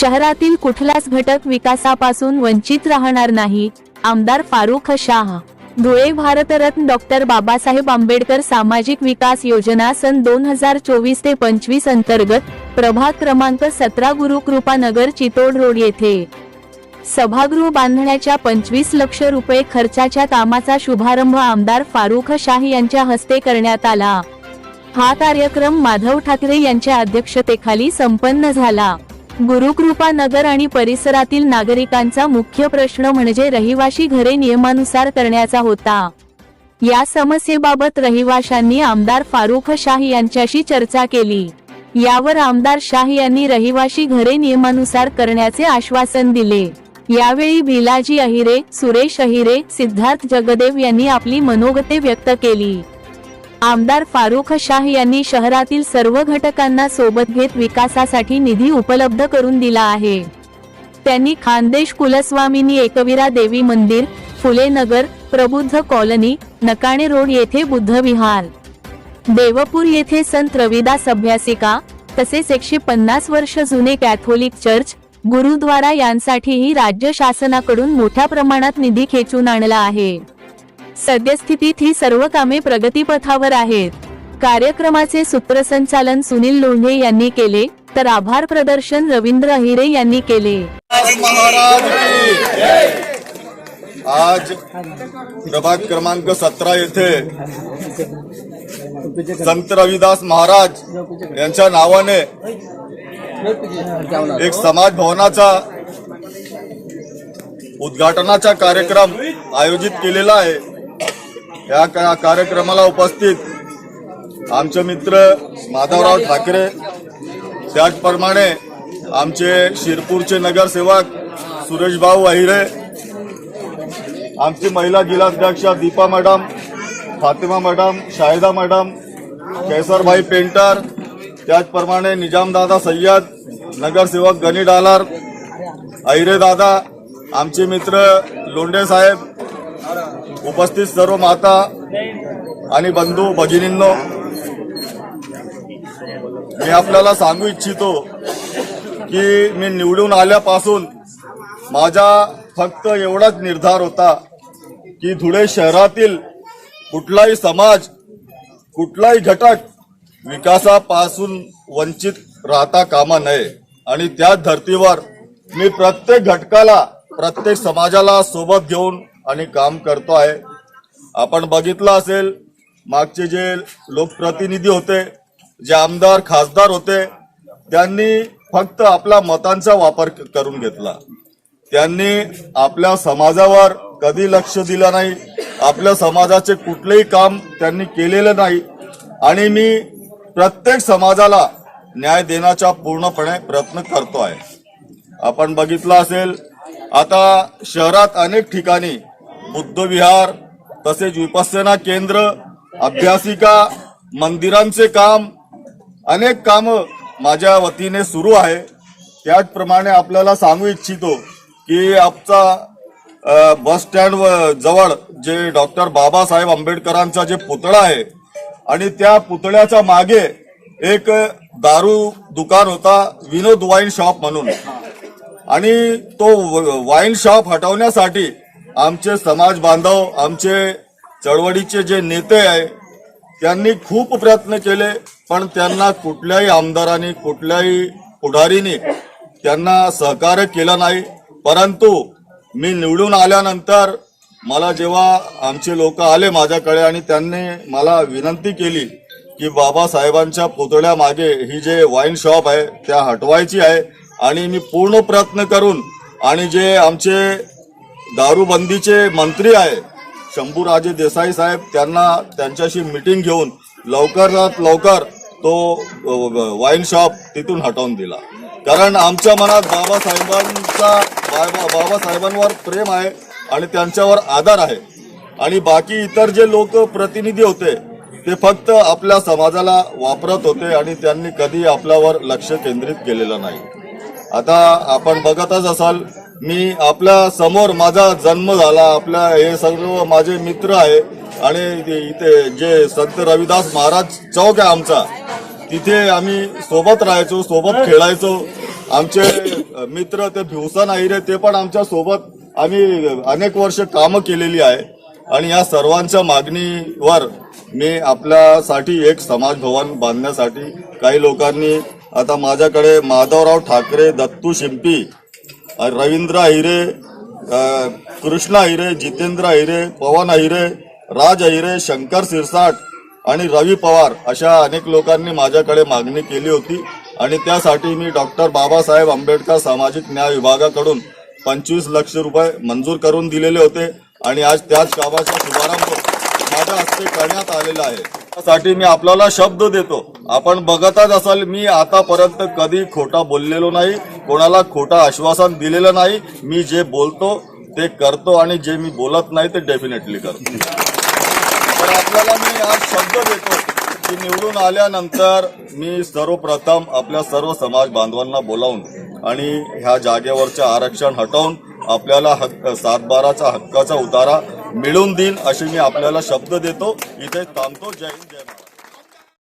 शहरातील कुठलाच घटक विकासापासून वंचित राहणार नाही आमदार फारुख शाह. धुळे भारतरत्न डॉक्टर बाबासाहेब आंबेडकर सामाजिक विकास योजना सन दोन हजार चोवीस ते पंचवीस अंतर्गत प्रभाग क्रमांक सतरा गुरुकृपानगर चितोड रोड येथे. सभागृह बांधण्याच्या पंचवीस लक्ष रुपये खर्चाच्या कामाचा शुभारंभ आमदार फारुख शाह यांच्या हस्ते करण्यात आला. हा कार्यक्रम माधव ठाकरे यांच्या अध्यक्षतेखाली संपन्न झाला. गुरुकृपा नगर आणि परिसरातील नागरिकांचा मुख्य प्रश्न म्हणजे रहिवाशी घरे नियमानुसार करण्याचा होता. या समस्येबाबत रहिवाशांनी आमदार फारुख शाह यांच्याशी चर्चा केली. यावर आमदार शाह यांनी रहिवाशी घरे नियमानुसार करण्याचे आश्वासन दिले. यावेळी भिलाजी अहिरे सुरेश अहिरे सिद्धार्थ जगदेव यांनी आपली मनोगते व्यक्त केली. आमदार फारुख शाह यांनी शहरातील सर्व घटकांना सोबत घेत विकासासाठी निधी उपलब्ध करून दिला आहे. त्यांनी खानदेश कुलस्वामिनी एकविरा देवी मंदिर फुले नगर प्रबुद्ध कॉलनी नकाणे रोड येथे बुद्ध विहार देवपूर येथे संत रविदास अभ्यासिका तसेच एकशे पन्नास वर्ष जुने कॅथोलिक चर्च गुरुद्वारा यांसाठीही राज्य शासनाकडून मोठ्या प्रमाणात निधी खेचून आणला आहे. सद्यस्थितीत ही सर्व कामे प्रगतीपथावर आहेत. कार्यक्रमाचे सूत्रसंचालन सुनील लोंढे यांनी केले तर आभार प्रदर्शन रवींद्र अहिरे यांनी केले. आज प्रभाग क्रमांक सतरा येथे संत रविदास महाराज यांच्या नावाने एक समाज भवनाचा उद्घाटनाचा कार्यक्रम आयोजित केलेला आहे. या का- कार्यक्रमाला उपस्थित आमचे मित्र माधवराव ठाकरे. त्याचप्रमाणे आमचे शिरपूरचे नगरसेवक सुरेशभाऊ अहिरे आमची महिला जिल्हाध्यक्षा Deepa madam Fatima madam Shahida madam Kesarbhai painter त्याचप्रमाणे निजामदादा सय्यद नगरसेवक गणी डालार अहिरे दादा आमचे मित्र लोंडे साहेब उपस्थित सर्व माता आणि बंधू भगिनींनो मी आपल्याला सांगू इच्छितो की मी निवडून आल्यापासून माझा फक्त एवढाच निर्धार होता की धुळे शहरातील कुठलाही समाज कुठलाही घटक विकासापासून वंचित राहता कामा नये. आणि त्याच धर्तीवर मी प्रत्येक घटकाला प्रत्येक समाजाला सोबत घेऊन आणि काम करतो आहे. आपण बघितलं असेल मागचे जे लोकप्रतिनिधी होते जे आमदार खासदार होते त्यांनी फक्त आपला मतांचा वापर करून घेतला. त्यांनी आपल्या समाजावर कधी लक्ष दिलं नाही आपल्या समाजाचे कुठलेही काम त्यांनी केलेलं नाही. आणि मी प्रत्येक समाजाला न्याय देण्याचा पूर्णपणे प्रयत्न करतो आहे. आपण बघितलं असेल आता शहरात अनेक ठिकाणी बुद्धविहार तसेच विपස්සना केंद्र अभ्यासिका मंदिरांचे काम अनेक कामं माझ्या वतीने सुरू आहे. त्याचप्रमाणे आपल्याला सांगू इच्छितो की आमचा बस स्टँड जवळ जे डॉक्टर बाबासाहेब आंबेडकरांचा जे पुतळा आहे आणि त्या पुतळ्याच्या मागे एक दारू दुकान होता विनोद वाईन शॉप म्हणून. आणि तो वाईन शॉप हटवण्यासाठी आमचे समाज बांधव आमचे चळवळीचे जे नेते आहे त्यांनी खूप प्रयत्न केले पण त्यांना कुठल्याही आमदारांनी कुठल्याही पुढारीने त्यांना सहकार्य केलं नाही. परंतु मी निवडून आल्यानंतर मला जेव्हा आमचे लोक आले माझ्याकडे आणि त्यांनी मला विनंती केली की बाबासाहेबांच्या पुतळ्यामागे ही जे वाईन शॉप आहे त्या हटवायची आहे आणि मी पूर्ण प्रयत्न करून आणि जे आमचे दारूबंदीचे मंत्री आहे शंभूराजे देसाई साहेब त्यांना त्यांच्याशी मिटिंग घेऊन लवकरात लवकर तो वाईन शॉप तिथून हटवून दिला. कारण आमच्या मनात बाबासाहेबांचा बाबा बाबासाहेबांवर प्रेम आहे आणि त्यांच्यावर आदर आहे. आणि बाकी इतर जे लोक प्रतिनिधी होते ते फक्त आपल्या समाजाला वापरत होते आणि त्यांनी कधी आपल्यावर लक्ष केंद्रित केलेलं नाही. आता आपण बघतच असाल मी आपल्यासमोर माझा जन्म झाला. आपल्या हे सर्व माझे मित्र आहे. आणि इथे- जे संत रविदास महाराज चौक आहे आमचा तिथे आम्ही सोबत राहायचो सोबत खेळायचो. आमचे मित्र ते भिवसन आहिरे ते पण आमच्यासोबत आम्ही अनेक वर्ष कामं केलेली आहे. आणि या सर्वांच्या मागणीवर मी आपल्यासाठी एक समाज भवन बांधण्यासाठी काही लोकांनी आता माझ्याकडे माधवराव ठाकरे दत्तू शिंपी रवींद्र अहिरे कृष्णा कृष्ण अहिरे जितेंद्र अहिरे पवन अहिरे राज अहिरे शंकर सिरसाट आणि रवी पवार अशा अनेक लोकांनी माझ्याकडे मागणी केली होती. आणि त्यासाठी मी डॉक्टर बाबासाहेब आंबेडकर सामाजिक न्याय विभागाकडून पंचवीस लक्ष रुपये मंजूर करून दिलेले होते. आणि आज त्याच कामाचा शुभारंभ माझ्या हस्ते करण्यात आलेला आहे. त्यासाठी मी आपल्याला शब्द देतो. आपण बघतच असाल मी आतापर्यंत कधी खोटा बोललेलो नाही. कोणाला खोटा आश्वासन दिलेलं नाही मी जे बोलतो ते करतो आणि जे मी बोलत नाही ते डेफिनेटली करतो. तर आपल्याला मी आज शब्द देतो की निवडून आल्यानंतर मी सर्वप्रथम आपल्या सर्व समाज बांधवांना बोलावून आणि ह्या जागेवरचे आरक्षण हटवून आपल्याला हक्क सातबाराचा हक्काचा उतारा मिळवून देईन अशी मी आपल्याला शब्द देतो. इथे थांबतो. जय हिंद जय